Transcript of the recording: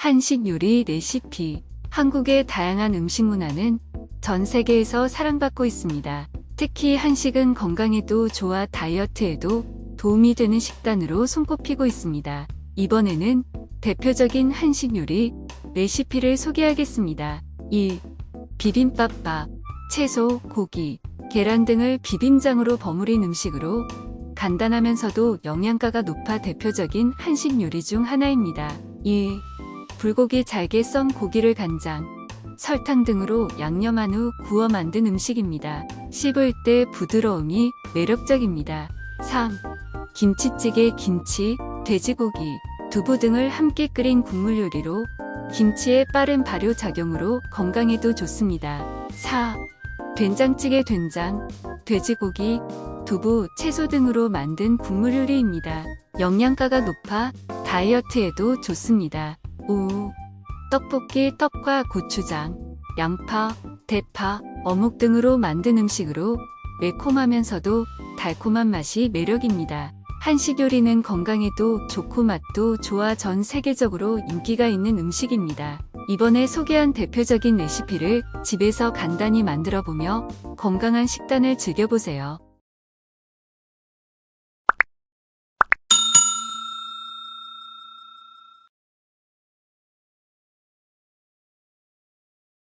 한식 요리 레시피. 한국의 다양한 음식 문화는 전 세계에서 사랑받고 있습니다. 특히 한식은 건강에도 좋아 다이어트에도 도움이 되는 식단으로 손꼽히고 있습니다. 이번에는 대표적인 한식 요리 레시피를 소개하겠습니다. 1. 비빔밥밥. 채소, 고기, 계란 등을 비빔장으로 버무린 음식으로 간단하면서도 영양가가 높아 대표적인 한식 요리 중 하나입니다. 2. 불고기 잘게 썬 고기를 간장, 설탕 등으로 양념한 후 구워 만든 음식입니다. 씹을 때 부드러움이 매력적입니다. 3. 김치찌개 김치, 돼지고기, 두부 등을 함께 끓인 국물 요리로 김치의 빠른 발효 작용으로 건강에도 좋습니다. 4. 된장찌개 된장, 돼지고기, 두부, 채소 등으로 만든 국물 요리입니다. 영양가가 높아 다이어트에도 좋습니다. 5. 떡볶이 떡과 고추장, 양파, 대파, 어묵 등으로 만든 음식으로 매콤하면서도 달콤한 맛이 매력입니다. 한식 요리는 건강에도 좋고 맛도 좋아 전 세계적으로 인기가 있는 음식입니다. 이번에 소개한 대표적인 레시피를 집에서 간단히 만들어 보며 건강한 식단을 즐겨보세요.